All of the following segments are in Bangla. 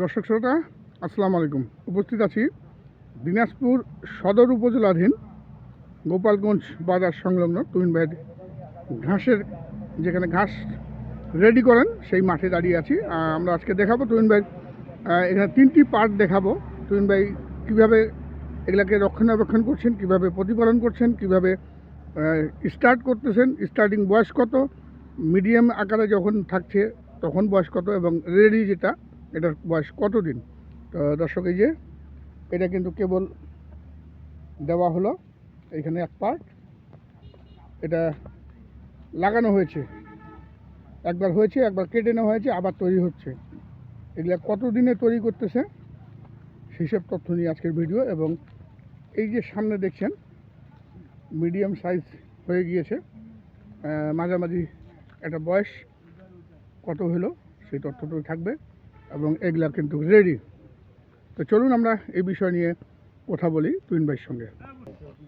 দর্শক শ্রোতা, আসসালামু আলাইকুম। উপস্থিত আছি দিনাজপুর সদর উপজেলাধীন গোপালগঞ্জ বাজার সংলগ্ন তুমিন ভাইয়ের ঘাসের, যেখানে ঘাস রেডি করেন, সেই মাঠে দাঁড়িয়ে আছি। আমরা আজকে দেখাবো তুমিন ভাই এখানে তিনটি পার্ট দেখাবো। তুমিন ভাই কীভাবে এগুলাকে রক্ষণাবেক্ষণ করছেন, কীভাবে প্রতিপালন করছেন, কীভাবে স্টার্ট করতেছেন স্টার্টিং বয়স কত মিডিয়াম আকারে যখন থাকছে তখন বয়স কত এবং রেডি যেটা এটার বয়স কতদিন? তো দর্শক, এই যে এটা কিন্তু কেবল দেওয়া হলো, এখানে এক পার্ট এটা লাগানো হয়েছে। একবার হয়েছে, একবার কেটে নেওয়া হয়েছে, আবার তৈরি হচ্ছে। এগুলা কতদিনে তৈরি করতেছে সেসব তথ্য নিয়ে আজকের ভিডিও। এবং এই যে সামনে দেখছেন মিডিয়াম সাইজ হয়ে গিয়েছে। মাঝামাঝি একটা বয়স কত হলো, সেই তথ্যটুকু থাকবে। এবং এগুলা কিন্তু রেডি তো চলুন আমরা এই বিষয় নিয়ে কথা বলি তুইন ভাইয়ের সঙ্গে।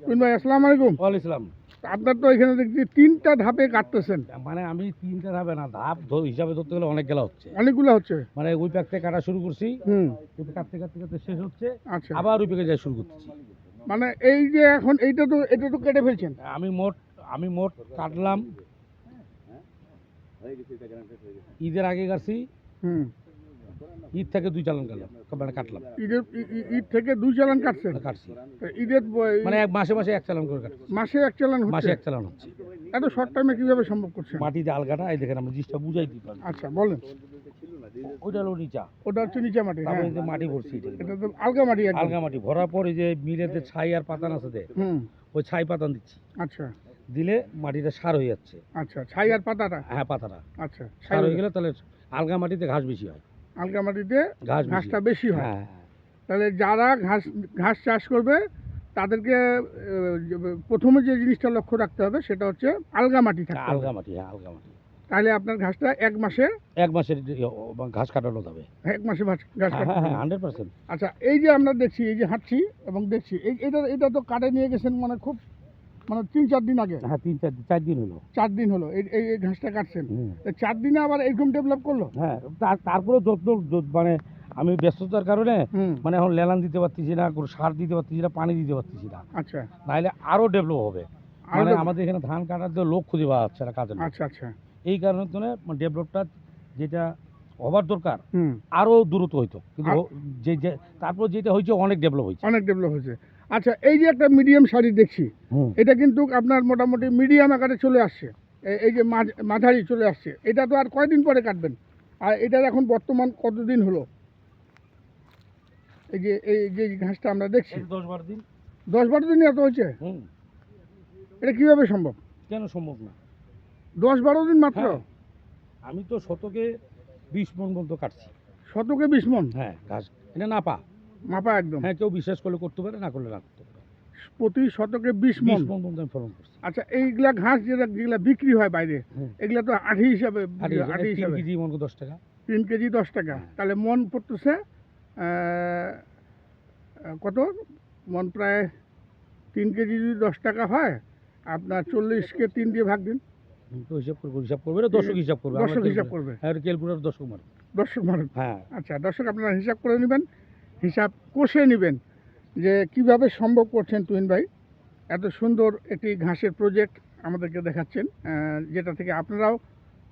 তুইন ভাই আসসালাম আলাইকুম। ওয়াল ইসলাম আপনার তো এখানে দেখছি তিনটা ধাপে কাটতেছেন। মানে আমি তিনটে ধাপে না ধাপ হিসাবে ধরতে গেলে অনেক গেলা হচ্ছে। অনেকগুলো হচ্ছে। মানে ওই প্যাক থেকে কাটা শুরু করছি হুম। কাটতে কাটতে কাটতে শেষ হচ্ছে আচ্ছা। আবার ওই প্যাকে যাই শুরু করতেছি। মানে এই যে এখন এইটা তো এটা তো কেটে ফেলছেন? আমি মোট আমি মোট কাটলাম ঈদের আগে কাটছি। হুম। ঈদ থেকে দুই চালান কাটলাম মানে কাটলাম। ঈদের ঈদ থেকে দুই চালান কাটছেন? কাটছি। ঈদের মানে এক মাসে মাসে এক চালান করে কাটছি। মাসে এক চালান মাসে এক চালান হচ্ছে। এত শর্ট টাইমে কীভাবে সম্ভব করছেন? মাটিতে আলগাটা এই দেখেন আমরা জিনিসটা বুঝাই আচ্ছা বলেন। ওইটা হলো নিচা। ওটা হচ্ছে নিচা মাটি তারপরে হ্যাঁ মাটি ভরছি এটা। তো আলগা মাটি আলগা মাটি ভরার পর যে মিলের যে ছাই আর পাতান আছে দে, ওই ছাই পাতান দিচ্ছি। আচ্ছা। দিলে মাটিটা সার হয়ে যাচ্ছে। আচ্ছা ছাই আর পাতাটা? হ্যাঁ পাতাটা। আচ্ছা সার হয়ে গেলে তাহলে আলগা মাটিতে ঘাস বেশি হয়। আলগা মাটিতে ঘাস ঘাসটা বেশি হয়। হ্যাঁ। তাহলে যারা ঘাস ঘাস চাষ করবে তাদেরকে প্রথমে যে জিনিসটা লক্ষ্য রাখতে হবে সেটা হচ্ছে আলগা মাটি থাকতে আলগা মাটি হ্যাঁ আলগা মাটি। তাহলে আপনার ঘাসটা এক মাসে এক মাসের ঘাস কাটানো যাবে। এক মাসে ঘাস- ঘাস হ্যাঁ হ্যাঁ। হান্ড্রেড পার্সেন্ট আচ্ছা এই যে আমরা দেখছি এই যে হাঁটছি এবং দেখছি এই এটা এটা তো কাটে নিয়ে গেছেন মানে খুব মানে তিন চার দিন আগে। হ্যাঁ তিন চার চার দিন হলো। চার দিন হলো এই এই ঘাসটা কাটছেন। চার দিনে আবার এরকম ডেভেলপ করল? হ্যাঁ তার তারপরেও যত্ন যত- মানে আমি ব্যস্ততার কারণে মানে এখন লেলান দিতে পারতেছি না কোনো সার দিতে পারতেছি না পানি দিতে পারতেছি না। আচ্ছা। নাহলে আরও ডেভেলপ হবে। মানে আমাদের এখানে ধান কাটার যে লোক খুঁজে পাওয়া যাচ্ছে না কাজের আচ্ছা আচ্ছা। এই কারণে ডেভেলপটা যেটা হবার দরকার হুম। আরও দ্রুত হইতো। কিন্তু যে যে তারপর যেটা হয়েছে অনেক ডেভেলপ হয়েছে। অনেক ডেভেলপ হয়েছে। আচ্ছা এই যে একটা মিডিয়াম শাড়ি দেখছি এটা কিন্তু আপনার মোটামুটি মিডিয়াম আকারে চলে আসছে। এই যে মাঝ- মাঝারি চলে আসছে। এটা তো আর কয়দিন পরে কাটবেন? আর এটার এখন বর্তমান কতদিন হলো? এই যে এই যে ঘাসটা আমরা দেখছি। দশ বারো দিন। দশ বারো দিন এত হয়েছে? হুম। এটা কীভাবে সম্ভব? কেন সম্ভব না? দশ বারো দিন মাত্র? হ্যাঁ। আমি তো শতকে বিশ মন পর্যন্ত কাটছি। শতকে বিশ মন? হ্যাঁ ঘাস এটা না পা। মাপা একদম। হ্যাঁ কেউ বিশ্বাস করলে করতে পারে না করলে না করতে পারে। প্রতি শতকে বিশ মন? মন পর্যন্ত আমি ফলন করছি। আচ্ছা এইগুলা ঘাস যেটা যেগুলা বিক্রি হয় বাইরে হুম। এগুলা তো আঠি হিসাবে আঠি তিন হিসাবে। কেজি মন দশ টাকা। তিন কেজি দশ টাকা। হ্যাঁ। তাহলে মন পড়তেছে কত? মন প্রায় তিন কেজি যদি দশ টাকা হয় আপনার চল্লিশকে তিন দিয়ে ভাগ দিন। হিসাব করব হিসাব করবে না দশক হিসাব করবে দর্শক হিসাব করবে। হ্যাঁ ক্যালকুলেটার দশক মারে দর্শক মানুষ হ্যাঁ। আচ্ছা দর্শক আপনারা হিসাব করে নেবেন হিসাব কষে নেবেন যে কীভাবে সম্ভব করছেন তুহিন ভাই। এত সুন্দর একটি ঘাসের প্রজেক্ট আমাদেরকে দেখাচ্ছেন যেটা থেকে আপনারাও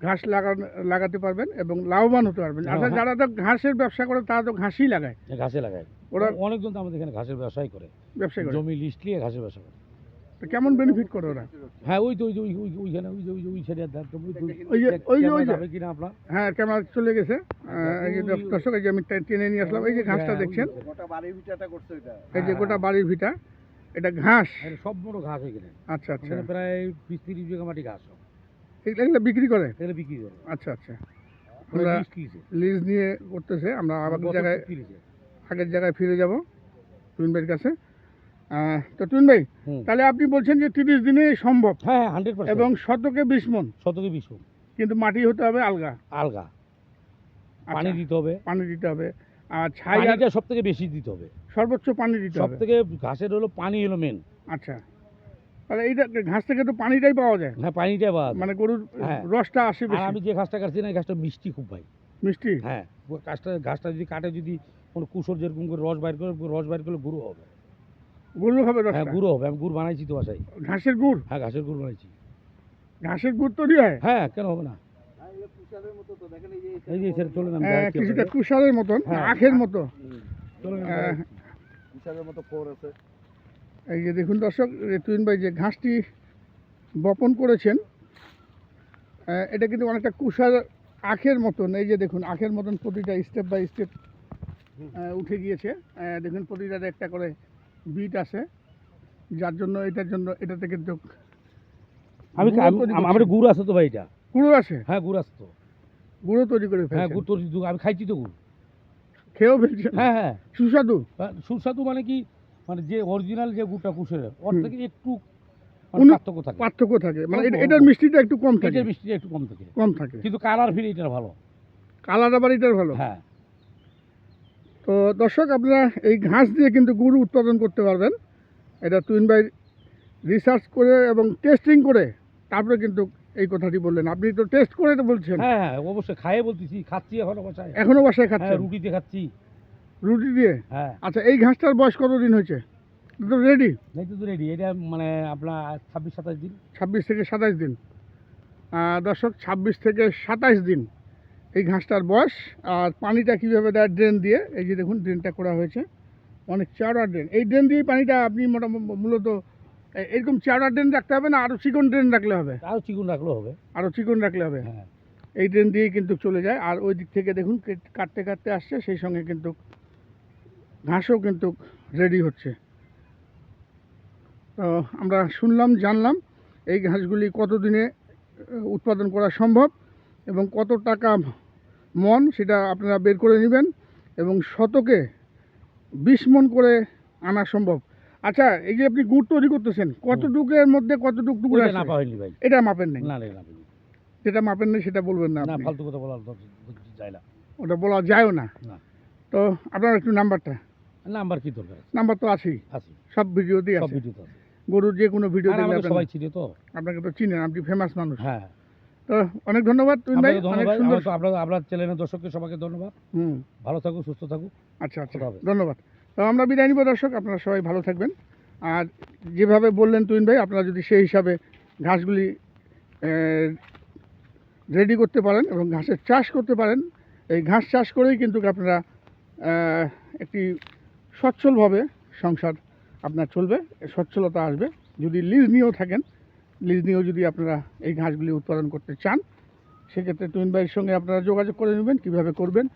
ঘাস লাগান লাগাতে পারবেন এবং লাভবান হতে পারবেন। হ্যাঁ, আচ্ছা হ্যাঁ। যারা তো ঘাসের ব্যবসা করে তারা তো ঘাসই লাগায়। ঘাসে লাগায়। ওরা অনেকজন তো আমাদের এখানে ঘাসের ব্যবসায় করে। ব্যবসা করে। জমি লিস্ট নিয়ে ঘাসের ব্যবসা করে। তো কেমন বেনিফিট করে ওরা? হ্যাঁ ওই তো ওই যে ওই ওই ওইখানে ওই যে ওই যে ওই দেখ তো ওই ওই যে- ওই যে- ওই যে- কিনা আপনার? হ্যাঁ ক্যামেরা চলে গেছে। এই যে দর্শক এই যে আমি টেনে নিয়ে আসলাম। এই যে ঘাসটা হ্যাঁ, দেখছেন? গোটা বাড়ির ভিটাটা করছে এটা এই যে হ্যাঁ। গোটা বাড়ির ভিটা এটা ঘাস? সব বড় ঘাস ওইখানে আচ্ছা আচ্ছা। প্রায় বিশ তিরিশ বিঘা মাটি ঘাস এগুলো এগুলো বিক্রি করে? এখানে বিক্রি করে। আচ্ছা আচ্ছা। আমরা লিজ নিয়ে করতেছে। আমরা আবার জায়গায় আগের জায়গায় ফিরে যাব। টুইন কাছে। তো টুইন ভাই তাহলে আপনি বলছেন যে তিরিশ দিনে সম্ভব। হ্যাঁ হান্ড্রেড এবং শতকে বিশ মন। শতকে বিশ মণ। কিন্তু মাটি হতে হবে আলগা। আলগা। আচ্ছা, পানি দিতে হবে। পানি দিতে হবে। আর ছাই আর সব থেকে বেশি দিতে হবে। সর্বোচ্চ পানি দিতে সব হবে। থেকে ঘাসের হলো পানি হলো মেন আচ্ছা তাহলে এইটা ঘাস থেকে তো পানিটাই পাওয়া যায়। হ্যাঁ পানিটা বাদ মানে গরুর হ্যাঁ। রসটা আসে বেশি। আমি যে ঘাসটা কাটছি না ঘাসটা মিষ্টি খুব ভাই। মিষ্টি? হ্যাঁ গাছটা ঘাসটা যদি কাটে যদি কোনো কুসর যেরকম করে রস বাইর করে রস বাইর করলে গরু হবে। গরু হবে হ্যাঁ গুঁড়ো হবে। আমি গুড় বানাইছি তো বাসায়। ঘাসের গুড়? হ্যাঁ ঘাসের গুড় বানাইছি। ঘাসের গুড় তৈরি হয়? হ্যাঁ কেন হবে না? এই যে স্যার চলেন আমি কিছুটা আপনাদের। তুষারের মতন হ্যাঁ। আখের মতো। আমি আহ, দেখাচ্ছি। এই যে দেখুন দর্শক এ তুহিন ভাই যে ঘাসটি বপন করেছেন এটা কিন্তু অনেকটা কুষার আখের মতন। এই যে দেখুন আখের মতন প্রতিটা স্টেপ বাই স্টেপ উঠে গিয়েছে। দেখুন প্রতিটাতে একটা করে বিট আছে যার জন্য এটার জন্য এটাতে কিন্তু আমি। আমার গুড় আছে তো ভাই এটা? গুঁড়ো আছে? হ্যাঁ গুড় আছে তো। গুঁড়ো তৈরি করে হ্যাঁ গুড় তৈরি আমি খাইছি তো গুড়। খেয়েও ফেলছেন? হ্যাঁ হ্যাঁ। সুস্বাদু? হ্যাঁ, সুস্বাদু মানে কি? মানে যে অরিজিনাল যে গুড়টা কুসের ওর। থেকে একটু মানে পার্থক্য থাকে। পার্থক্য থাকে। মানে এটা- এটার মিষ্টিটা একটু কম থাকে। এটার মিষ্টিটা একটু কম থাকে। কম থাকে। কিন্তু কালার ফিরে এটার ভালো। কালার আবার এটার ভালো। হ্যাঁ। তো দর্শক আপনারা এই ঘাস দিয়ে কিন্তু গুড় উৎপাদন করতে পারবেন। এটা তুইন ভাই রিসার্চ করে এবং টেস্টিং করে তারপরে কিন্তু এই কথাটি বললেন। আপনি তো টেস্ট করে তো বলছেন। হ্যাঁ হ্যাঁ অবশ্যই খাইয়ে বলতেছি খাচ্ছি এখনও বাসায়। এখনও বাসায় হ্যাঁ রুটি দিয়ে খাচ্ছি। রুটি দিয়ে? হ্যাঁ। আচ্ছা এই ঘাসটার বয়স কতদিন হয়েছে? তো রেডি এই তো রেডি এটা মানে আপনার ছাব্বিশ সাতাশ দিন। ছাব্বিশ থেকে সাতাশ দিন। দর্শক ছাব্বিশ থেকে সাতাশ দিন। এই ঘাসটার বয়স আর পানিটা কীভাবে দেয় ড্রেন দিয়ে এই যে দেখুন ড্রেনটা করা হয়েছে। অনেক চওড়া ড্রেন এই ড্রেন দিয়েই পানিটা আপনি মোটামুটি মূলত এরকম চওড়া ড্রেন রাখতে হবে না আরও চিকন ড্রেন রাখলে হবে? আরও চিকন রাখলে হবে। আরও চিকন রাখলে হবে? হ্যাঁ। এই ড্রেন দিয়েই কিন্তু চলে যায়। আর ওই দিক থেকে দেখুন কেট- কাটতে কাটতে আসছে সেই সঙ্গে কিন্তু ঘাসও কিন্তু রেডি হচ্ছে। তো আমরা শুনলাম জানলাম এই ঘাসগুলি কতদিনে উৎপাদন করা সম্ভব এবং কত টাকা মন সেটা আপনারা বের করে নেবেন এবং শতকে বিশ মন করে আনা সম্ভব। আচ্ছা এই যে আপনি গুড় তৈরি করতেছেন কতটুকুর মধ্যে কতটুকু টুকু ওইটা আছে? না পাইনি ভাই। এটা মাপেন নেই। না যেটা মাপেন নেই সেটা বলবেন না না ফালতু কথা দরকার যায় না। ওটা বলা যায়ও না। তো আপনার একটু নাম্বারটা। নাম্বার কি দরকার নাম্বার তো আছেই। আছে সব ভিডিওতেই সব আছে। ভিডিওতে আছে। গরুর যে কোনো ভিডিও দেখলে সবাই চিনে তো। আপনাকে তো চিনেন আপনি ফেমাস মানুষ। হ্যাঁ। তো অনেক ধন্যবাদ তুমি ভাই অনেক সুন্দর আপনার আপনার চ্যানেলের দর্শককে সবাইকে ধন্যবাদ। হুম। ভালো থাকুক সুস্থ থাকুক আচ্ছা আচ্ছা ধন্যবাদ। তো আমরা বিদায় নিব দর্শক আপনারা সবাই ভালো থাকবেন। আর যেভাবে বললেন তুইন ভাই আপনারা যদি সেই হিসাবে ঘাসগুলি রেডি করতে পারেন এবং ঘাসের চাষ করতে পারেন এই ঘাস চাষ করেই কিন্তু আপনারা একটি সচ্ছলভাবে সংসার আপনার চলবে সচ্ছলতা আসবে। যদি লিজ নিয়েও থাকেন লিজ নিয়েও যদি আপনারা এই ঘাসগুলি উৎপাদন করতে চান, সেক্ষেত্রে টুইন ভাইয়ের সঙ্গে আপনারা যোগাযোগ করে নেবেন, কীভাবে করবেন,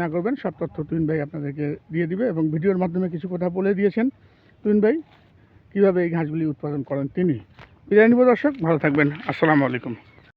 না করবেন, সব তথ্য টুইন ভাই আপনাদেরকে দিয়ে দিবে এবং ভিডিওর মাধ্যমে কিছু কথা বলে দিয়েছেন টুইন ভাই কীভাবে এই ঘাসগুলি উৎপাদন করেন তিনি। বিদায় নিব দর্শক, ভালো থাকবেন, আসসালামু আলাইকুম।